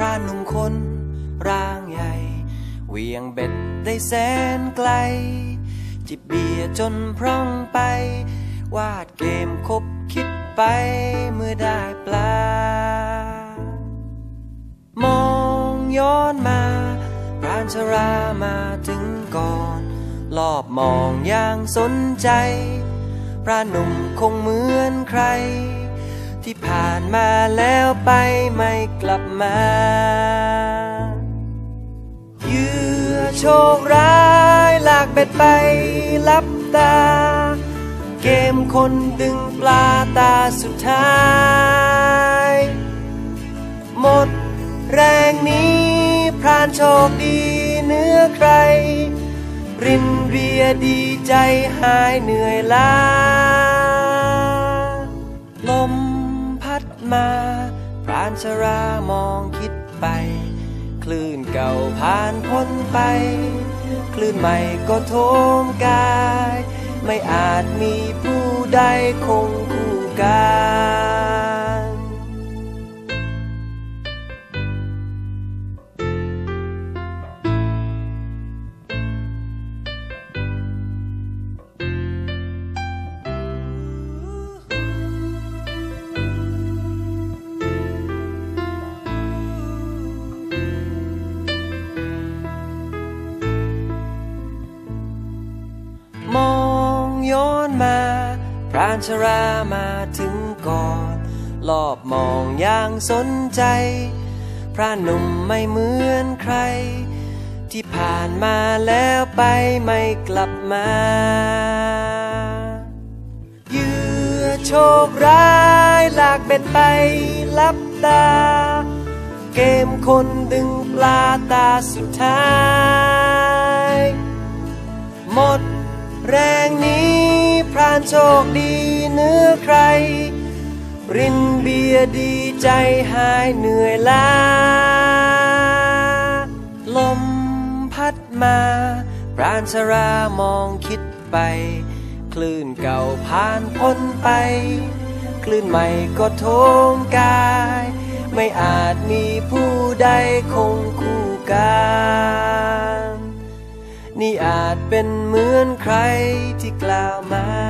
ระนุ่งคนร่างใหญ่เวียงเบ็ดได้แสนไกล จิบเบียจนพร่องไป วาดเกมคบคิดไปเมื่อได้ปลา มองย้อนมาพรานชรามาถึงก่อน รอบมองอย่างสนใจ พระนุ่มคงเหมือนใคร ที่ผ่านมาแล้วไปไม่กลับมาเยื่อโชคร้ายลากเบ็ดไปลับตา เกมคนดึงปลาตาสุดท้าย หมดแรงนี้พรานโชคดีเนื้อใคร รินเรียดีใจหายเหนื่อยล้า มาพรานชรามองคิดไป คลื่นเก่าผ่านพ้นไป คลื่นใหม่ก็โทมกาย ไม่อาจมีผู้ใดคงคู่กาย พรานชรามาถึงก่อนรอบมองอย่างสนใจ พระหนุ่มไม่เหมือนใคร ที่ผ่านมาแล้วไปไม่กลับมาเยื่อโชคร้ายลากเบ็ดไปลับตา เกมคนดึงปลาตาสุดท้าย หมดแรงนี้านโชคดีเนื้อใคร รินเบียดีใจหายเหนื่อยล้า ลมพัดมาพรานชรามองคิดไป คลื่นเก่าผ่านพ้นไป คลื่นใหม่ก็โทมกาย ไม่อาจมีผู้ใดคงคู่กันนี่อาจเป็นเหมือนใครที่กล่าวมา